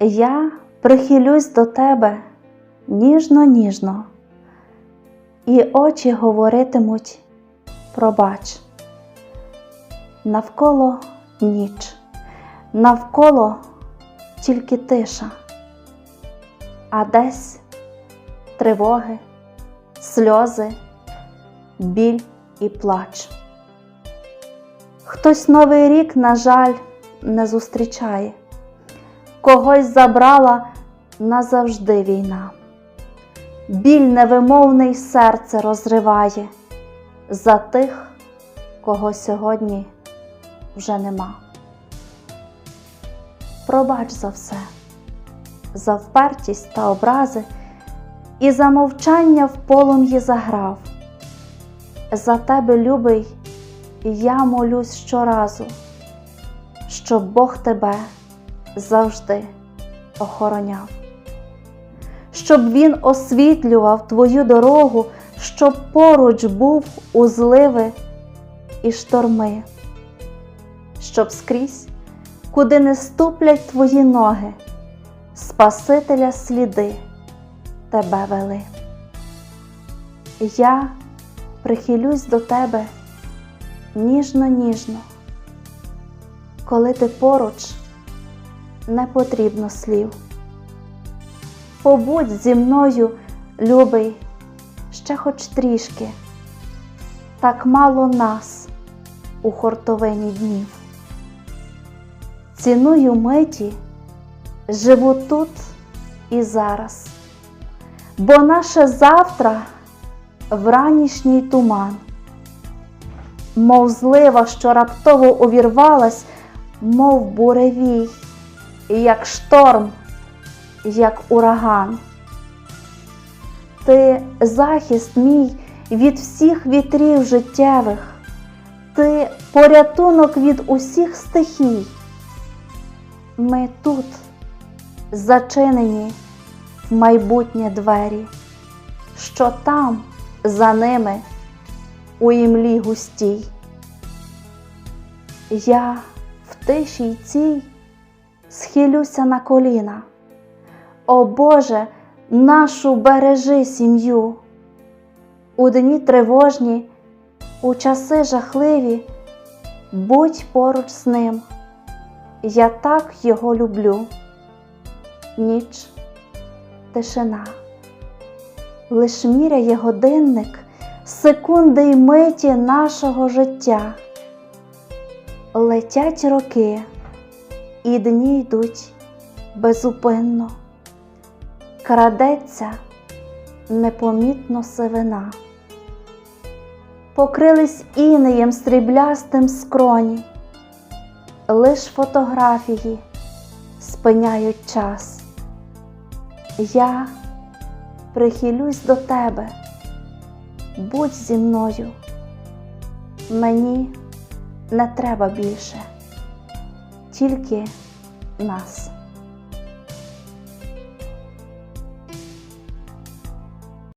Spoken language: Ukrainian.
Я прихилюсь до тебе ніжно-ніжно, і очі говоритимуть пробач. Навколо ніч, навколо тільки тиша, а десь тривоги, сльози, біль і плач. Хтось новий рік, на жаль, не зустрічає, когось забрала назавжди війна. Біль невимовний серце розриває за тих, кого сьогодні вже нема. Пробач за все, за впертість та образи, і за мовчання в полум'ї заграв. За тебе, любий, я молюсь щоразу, щоб Бог тебе завжди охороняв, щоб Він освітлював твою дорогу, щоб поруч був у зливи і шторми, щоб скрізь, куди не ступлять твої ноги, Спасителя сліди тебе вели. Я прихилюсь до тебе ніжно-ніжно, коли ти поруч не потрібно слів. Побудь зі мною, любий, ще хоч трішки, так мало нас у хортовині днів. Ціную миті, живу тут і зараз, бо наше завтра вранішній туман, мов злива, що раптово увірвалась, мов буревій, як шторм, як ураган. Ти захист мій від всіх вітрів життєвих, ти порятунок від усіх стихій. Ми тут зачинені в майбутнє двері, що там за ними у імлі густій. Я в тиші цій схилюся на коліна. О Боже, нашу бережи сім'ю. У дні тривожні, у часи жахливі, будь поруч з ним. Я так його люблю. Ніч, тишина, лиш міряє годинник, секунди й миті нашого життя. Летять роки, і дні йдуть безупинно, крадеться непомітно сивина. Покрились інеєм сріблястим скроні, лиш фотографії спиняють час. Я прихилюсь до тебе, будь зі мною, мені не треба більше, тільки нас.